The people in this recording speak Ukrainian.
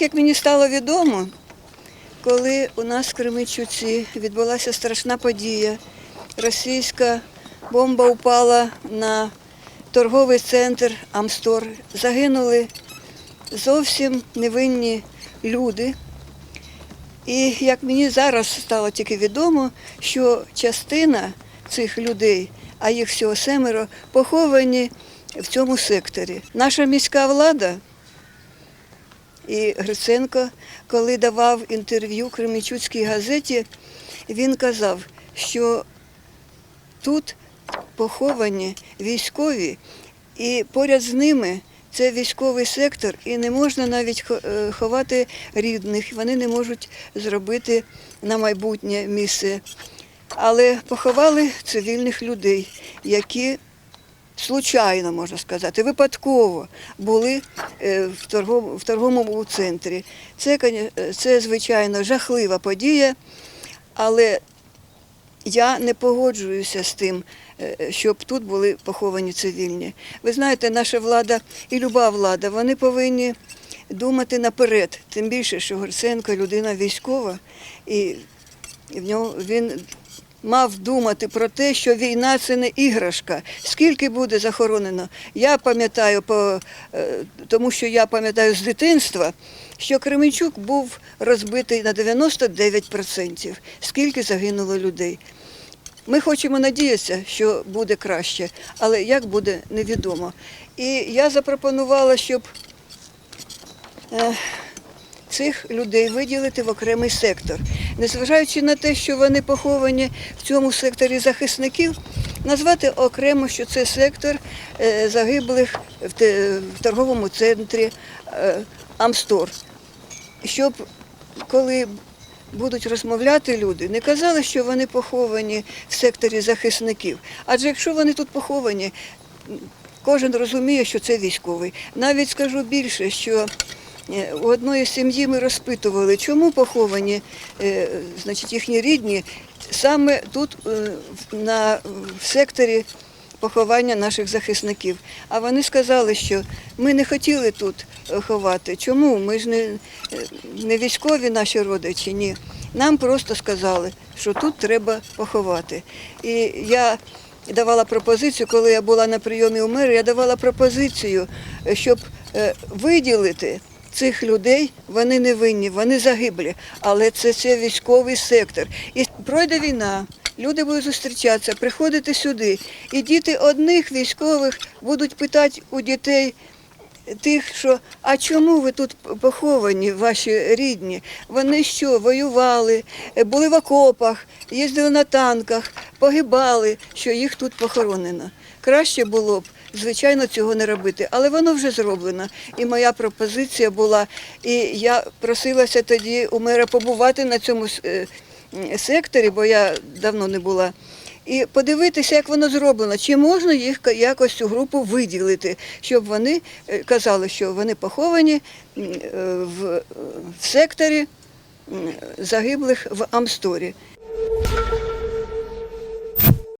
Як мені стало відомо, коли у нас в Кременчуці відбулася страшна подія, російська бомба упала на торговий центр Амстор. Загинули зовсім невинні люди. І як мені зараз стало тільки відомо, що частина цих людей, а їх всього семеро, поховані в цьому секторі. Наша міська влада і Гриценко, коли давав інтерв'ю Кременчуцькій газеті, він казав, що тут поховані військові, і поряд з ними це військовий сектор, і не можна навіть е, ховати рідних, вони не можуть зробити на майбутнє місце. Але поховали цивільних людей, які случайно, можна сказати, випадково були е, в торговому, в торговому центрі. Це, це, звичайно, жахлива подія, але я не погоджуюся з тим, е, щоб тут були поховані цивільні. Ви знаєте, наша влада і люба влада, вони повинні думати наперед. Тим більше, що Горценко людина військова, і в нього він мав думати про те, що війна це не іграшка. Скільки буде захоронено? Я пам'ятаю, по, е, тому що я пам'ятаю з дитинства, що Кременчук був розбитий на 99%. Скільки загинуло людей. Ми хочемо надіятися, що буде краще, але як буде, невідомо. І я запропонувала, щоб е, цих людей виділити в окремий сектор. Незважаючи на те, що вони поховані в цьому секторі захисників, назвати окремо, що це сектор е, загиблих в торговому центрі е, Амстор. Щоб коли будуть розмовляти люди, не казали, що вони поховані в секторі захисників. Адже якщо вони тут поховані, кожен розуміє, що це військовий. Навіть скажу більше, що у одної сім'ї ми розпитували, чому поховані е, значить, їхні рідні саме тут, е, на, в секторі поховання наших захисників. А вони сказали, що ми не хотіли тут е, ховати. Чому? Ми ж не, е, не військові наші родичі, ні. Нам просто сказали, що тут треба поховати. І я давала пропозицію, коли я була на прийомі у мера, я давала пропозицію, е, щоб е, виділити цих людей, вони не винні, вони загиблі, але це, це військовий сектор. І пройде війна, люди будуть зустрічатися, приходити сюди. І діти одних військових будуть питати у дітей тих, що а чому ви тут поховані, ваші рідні? Вони що, воювали, були в окопах, їздили на танках, погибали, що їх тут похоронено. Краще було б, звичайно, цього не робити, але воно вже зроблено. І моя пропозиція була, і я просилася тоді у мера побувати на цьому е, секторі, бо я давно не була. І подивитися, як воно зроблено, чи можна їх якось цю групу виділити, щоб вони е, казали, що вони поховані е, в, секторі загиблих в Амсторі.